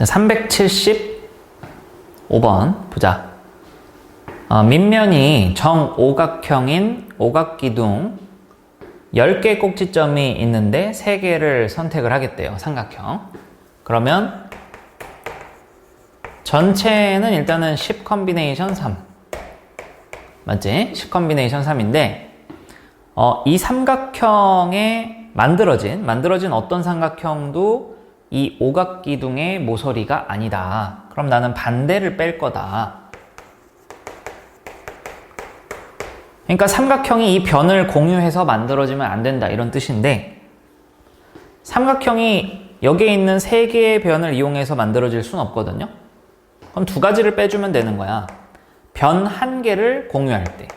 자, 375번 보자. 어, 밑면이 정오각형인 오각기둥 10개 꼭지점이 있는데 3개를 선택을 하겠대요. 삼각형. 그러면 전체는 일단은 10 컨비네이션 3. 맞지? 10 컨비네이션 3인데 어, 이 삼각형에 만들어진 만들어진 어떤 삼각형도 이 오각기둥의 모서리가 아니다. 그럼 나는 반대를 뺄 거다. 그러니까 삼각형이 이 변을 공유해서 만들어지면 안 된다. 이런 뜻인데 삼각형이 여기에 있는 세 개의 변을 이용해서 만들어질 수는 없거든요. 그럼 두 가지를 빼주면 되는 거야. 변 한 개를 공유할 때.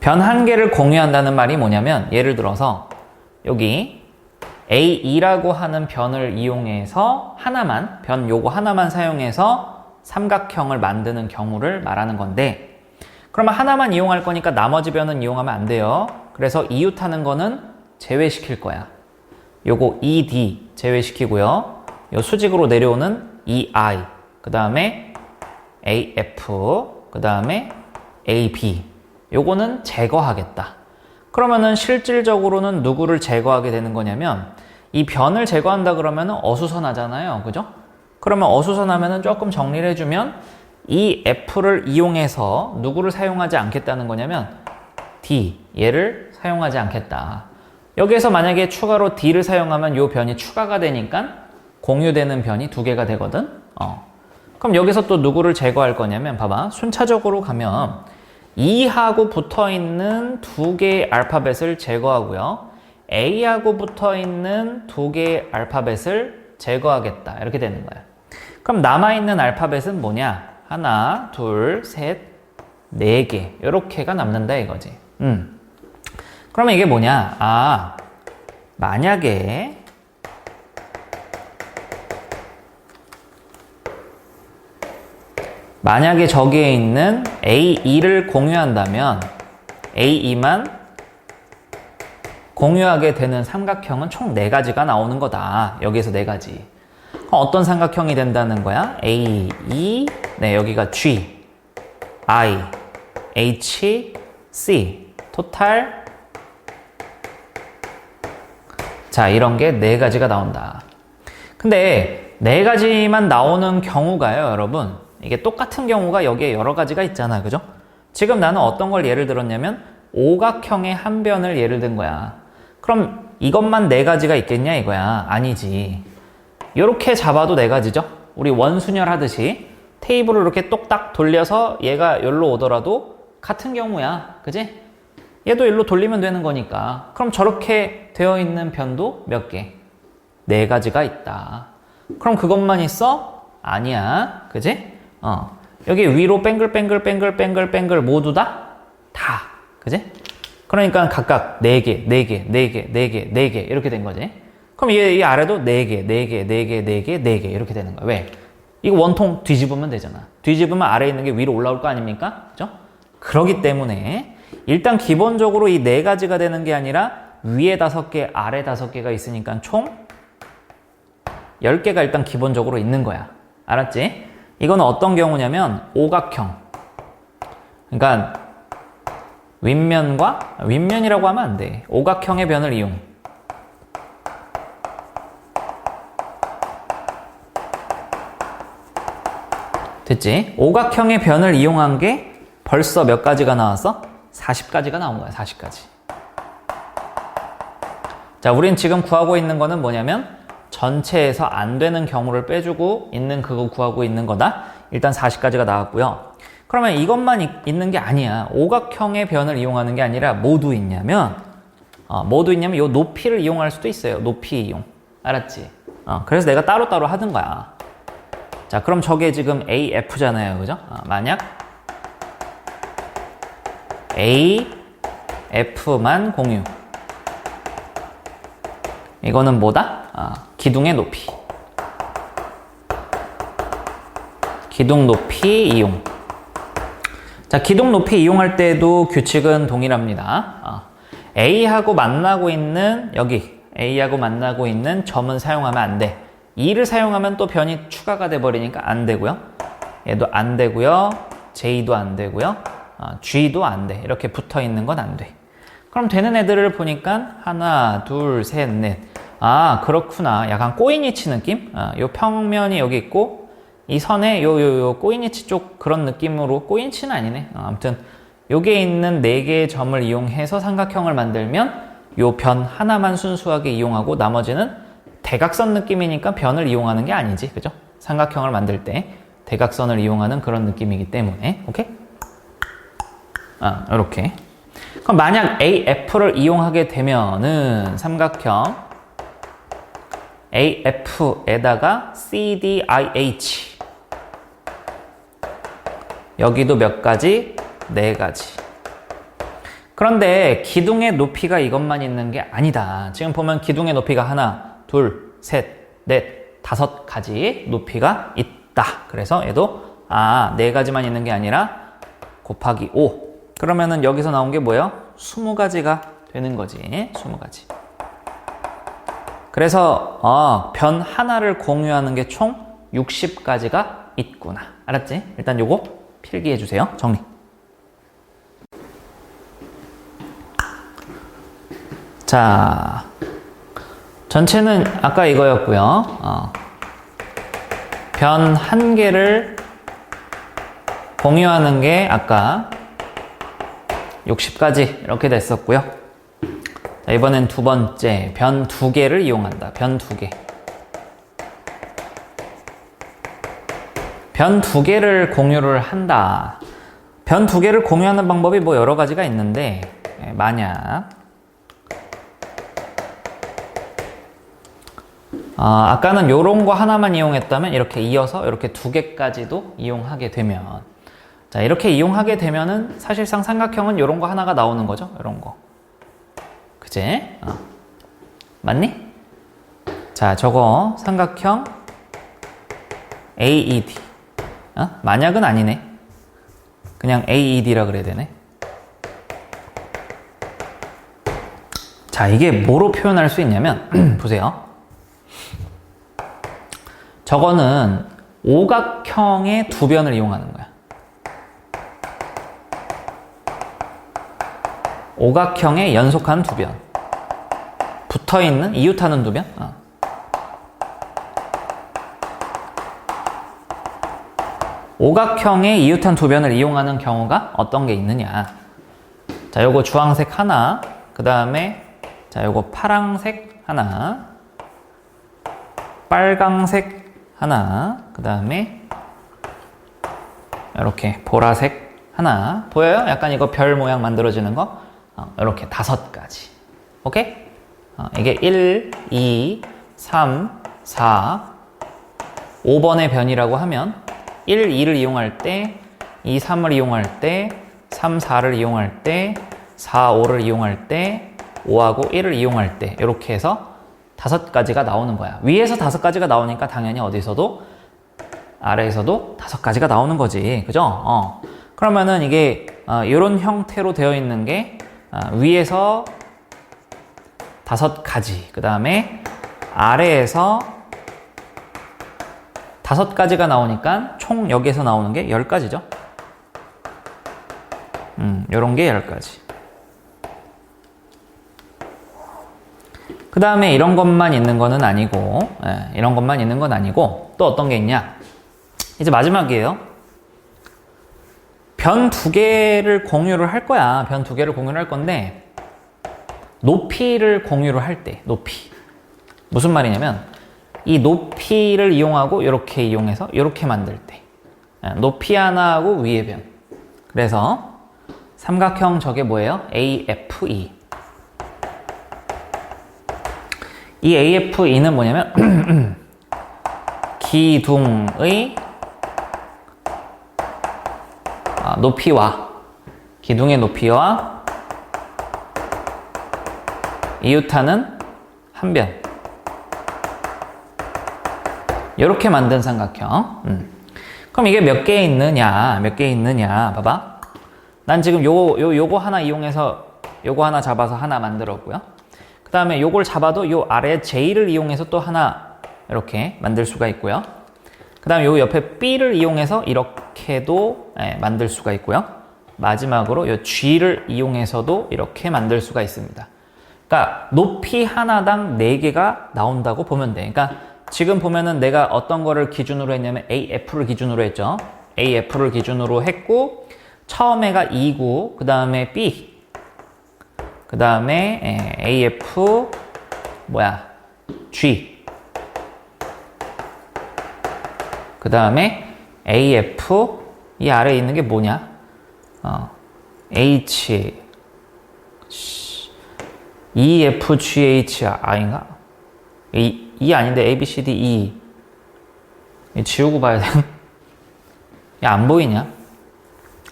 변 한 개를 공유한다는 말이 뭐냐면 예를 들어서 여기 A2라고 하는 변을 이용해서 하나만 변 요거 하나만 사용해서 삼각형을 만드는 경우를 말하는 건데 그러면 하나만 이용할 거니까 나머지 변은 이용하면 안 돼요. 그래서 이웃하는 거는 제외시킬 거야. 요거 ED 제외시키고요. 요 수직으로 내려오는 EI 그 다음에 AF 그 다음에 AB 요거는 제거하겠다. 그러면은 실질적으로는 누구를 제거하게 되는 거냐면 이 변을 제거한다 그러면은 어수선하잖아요. 그죠? 그러면 어수선하면은 조금 정리를 해주면 이 F를 이용해서 누구를 사용하지 않겠다는 거냐면 D 얘를 사용하지 않겠다. 여기에서 만약에 추가로 D를 사용하면 이 변이 추가가 되니까 공유되는 변이 두 개가 되거든. 어. 그럼 여기서 또 누구를 제거할 거냐면 봐봐 순차적으로 가면 2하고 붙어 있는 두 개의 알파벳을 제거하고요. A하고 붙어 있는 두 개의 알파벳을 제거하겠다. 이렇게 되는 거야. 그럼 남아있는 알파벳은 뭐냐? 하나, 둘, 셋, 네 개. 이렇게가 남는다 이거지. 음. 그러면 이게 뭐냐? 아, 만약에 만약에 저기에 있는 A2를 공유한다면 A2만 공유하게 되는 삼각형은 총 4가지가 나오는 거다. 여기에서 4가지. 그럼 어떤 삼각형이 된다는 거야? A, E, 네, 여기가 G, I, H, C. 토탈. 자, 이런 게 4가지가 나온다. 근데 4가지만 나오는 경우가요, 여러분. 이게 똑같은 경우가 여기에 여러 가지가 있잖아. 그죠? 지금 나는 어떤 걸 예를 들었냐면 오각형의 한 변을 예를 든 거야. 그럼 이것만 네 가지가 있겠냐 이거야. 아니지. 이렇게 잡아도 네 가지죠. 우리 원순열 하듯이 테이블을 이렇게 똑딱 돌려서 얘가 여기로 오더라도 같은 경우야. 그지? 얘도 일로 돌리면 되는 거니까. 그럼 저렇게 되어 있는 변도 몇 개? 네 가지가 있다. 그럼 그것만 있어? 아니야. 그지? 어. 여기 위로 뱅글뱅글뱅글뱅글뱅글 모두 다? 다. 그지? 그러니까 각각 4개, 4개, 4개, 4개, 4개 이렇게 된 거지. 그럼 이, 이 아래도 4개, 4개, 4개, 4개, 4개 이렇게 되는 거야. 왜? 이거 원통 뒤집으면 되잖아. 뒤집으면 아래에 있는 게 위로 올라올 거 아닙니까? 그죠? 그러기 때문에 일단 기본적으로 이 네 가지가 되는 게 아니라 위에 다섯 개, 아래 다섯 개가 있으니까 총 10개가 일단 기본적으로 있는 거야. 알았지? 이거는 어떤 경우냐면 오각형. 그러니까 윗면과 윗면이라고 하면 안 돼. 오각형의 변을 이용. 됐지? 오각형의 변을 이용한 게 벌써 몇 가지가 나왔어? 40가지가 나온 거야, 40가지. 자, 우린 지금 구하고 있는 거는 뭐냐면 전체에서 안 되는 경우를 빼주고 있는 그거 구하고 있는 거다. 일단 40가지가 나왔고요. 그러면 이것만 이, 있는 게 아니야. 오각형의 변을 이용하는 게 아니라 모두 있냐면 어, 모두 있냐면 이 높이를 이용할 수도 있어요. 높이 이용. 알았지? 어, 그래서 내가 따로따로 하던 거야. 자, 그럼 저게 지금 AF잖아요. 그죠? 어, 만약 AF만 공유. 이거는 뭐다? 아, 기둥의 높이. 기둥 높이 이용. 자, 기둥 높이 이용할 때도 규칙은 동일합니다. 아, A하고 만나고 있는 여기 A하고 만나고 있는 점은 사용하면 안 돼. 2를 사용하면 또 변이 추가가 돼 버리니까 안 되고요. 얘도 안 되고요. J도 안 되고요. 어, G도 안 돼. 이렇게 붙어 있는 건 안 돼. 그럼 되는 애들을 보니까 하나, 둘, 셋, 넷. 아, 그렇구나. 약간 꼬인이치 느낌? 아, 요 평면이 여기 있고 이 선에 요 요 요 꼬인이치 쪽 그런 느낌으로 꼬인치는 아니네. 어, 아무튼 요게 있는 네 개의 점을 이용해서 삼각형을 만들면 요 변 하나만 순수하게 이용하고 나머지는 대각선 느낌이니까 변을 이용하는 게 아니지. 그죠? 삼각형을 만들 때 대각선을 이용하는 그런 느낌이기 때문에. 오케이? 아, 이렇게. 그럼 만약 AF를 이용하게 되면은 삼각형 AF에다가 CDIH 여기도 몇 가지? 네 가지. 그런데 기둥의 높이가 이것만 있는 게 아니다. 지금 보면 기둥의 높이가 하나, 둘, 셋, 넷, 다섯 가지 높이가 있다. 그래서 얘도 아, 네 가지만 있는 게 아니라 곱하기 5. 그러면은 여기서 나온 게 뭐예요? 20가지가 되는 거지. 20가지. 그래서 어, 변 하나를 공유하는 게 총 60가지가 있구나. 알았지? 일단 요거 필기해 주세요. 정리. 자, 전체는 아까 이거였고요. 어. 변 한 개를 공유하는 게 아까 60가지 이렇게 됐었고요. 자, 이번엔 두 번째 변 두 개를 이용한다. 변 두 개. 변 두 개를 공유를 한다. 변 두 개를 공유하는 방법이 뭐 여러 가지가 있는데 예, 만약 아, 아까는 요런 거 하나만 이용했다면 이렇게 이어서 이렇게 두 개까지도 이용하게 되면 자 이렇게 이용하게 되면은 사실상 삼각형은 요런 거 하나가 나오는 거죠 요런 거 그제? 어. 맞니? 자 저거 삼각형 AED 어? 만약은 아니네 그냥 AED라 그래야 되네 자 이게 뭐로 표현할 수 있냐면 보세요 저거는 오각형의 두 변을 이용하는 거야. 오각형의 연속한 두 변. 붙어 있는 이웃하는 두 변. 어. 오각형의 이웃한 두 변을 이용하는 경우가 어떤 게 있느냐. 자, 요거 주황색 하나, 그 다음에 자, 요거 파랑색 하나, 빨강색 하나, 그 다음에 이렇게 보라색 하나 보여요? 약간 이거 별 모양 만들어지는 거 어, 이렇게 다섯 가지 오케이? 어, 이게 1, 2, 3, 4, 5번의 변이라고 하면 1, 2를 이용할 때 2, 3을 이용할 때 3, 4를 이용할 때 4, 5를 이용할 때 5하고 1을 이용할 때 이렇게 해서 다섯 가지가 나오는 거야. 위에서 다섯 가지가 나오니까 당연히 어디서도 아래에서도 다섯 가지가 나오는 거지. 그죠? 어. 그러면은 이게 어, 이런 형태로 되어 있는 게 어, 위에서 다섯 가지, 그 다음에 아래에서 다섯 가지가 나오니까 총 여기에서 나오는 게 열 가지죠. 음, 요런 게 열 가지. 그 다음에 이런 것만 있는 거는 아니고, 예, 이런 것만 있는 건 아니고, 또 어떤 게 있냐? 이제 마지막이에요. 변 두 개를 공유를 할 거야. 변 두 개를 공유를 할 건데, 높이를 공유를 할 때, 높이. 무슨 말이냐면, 이 높이를 이용하고, 이렇게 이용해서, 이렇게 만들 때. 예, 높이 하나하고 위의 변. 그래서, 삼각형 저게 뭐예요? AFE. 이 AFE는 뭐냐면 기둥의 아, 높이와 기둥의 높이와 이웃하는 한 변. 이렇게 만든 삼각형. 음. 그럼 이게 몇 개 있느냐? 몇 개 있느냐? 봐봐. 난 지금 요, 요, 요거 하나 이용해서 요거 하나 잡아서 하나 만들었고요. 그 다음에 요걸 잡아도 요 아래 J를 이용해서 또 하나 이렇게 만들 수가 있고요. 그 다음에 요 옆에 B를 이용해서 이렇게도 예, 만들 수가 있고요. 마지막으로 요 G를 이용해서도 이렇게 만들 수가 있습니다. 그러니까 높이 하나당 4개가 나온다고 보면 돼. 그러니까 지금 보면은 내가 어떤 거를 기준으로 했냐면 AF를 기준으로 했죠. AF를 기준으로 했고 처음에가 2구, 그 다음에 B, 그 다음에 AF 뭐야 G, 그 다음에 AF 이 아래에 있는 게 뭐냐? 어, H EFGHI인가? 이, 이 아닌데 A, B, C, D, E. 이 지우고 봐야 돼. 야, 안 보이냐?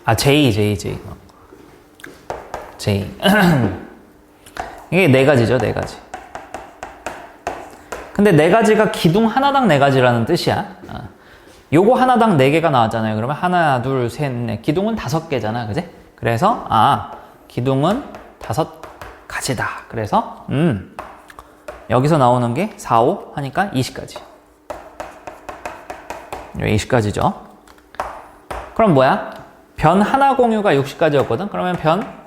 아, J, J, J. 어. J. 이게 네 가지죠, 네 가지. 근데 네 가지가 기둥 하나당 네 가지라는 뜻이야. 어. 요거 하나당 네 개가 나왔잖아요. 그러면 하나, 둘, 셋, 넷. 기둥은 다섯 개잖아, 그지? 그래서, 아, 기둥은 다섯 가지다. 그래서, 음, 여기서 나오는 게 4, 5 하니까 20까지. 20까지죠. 그럼 뭐야? 변 하나 공유가 60까지였거든? 그러면 변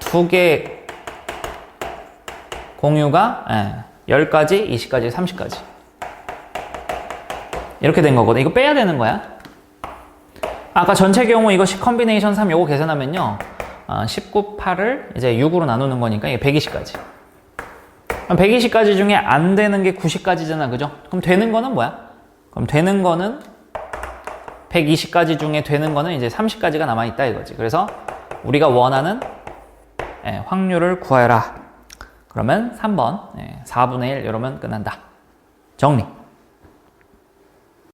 두 개 공유가 예, 10까지, 20까지, 30까지. 이렇게 된 거거든. 이거 빼야 되는 거야. 아까 전체 경우 이거 10 컨비네이션 3 요거 계산하면요. 어, 19, 8을 이제 6으로 나누는 거니까 이게 120까지. 그럼 120까지 중에 안 되는 게 90까지잖아. 그죠? 그럼 되는 거는 뭐야? 그럼 되는 거는 120까지 중에 되는 거는 이제 30까지가 남아있다 이거지. 그래서 우리가 원하는 예, 확률을 구해라. 그러면 3번 예, 4분의 1 이러면 끝난다. 정리.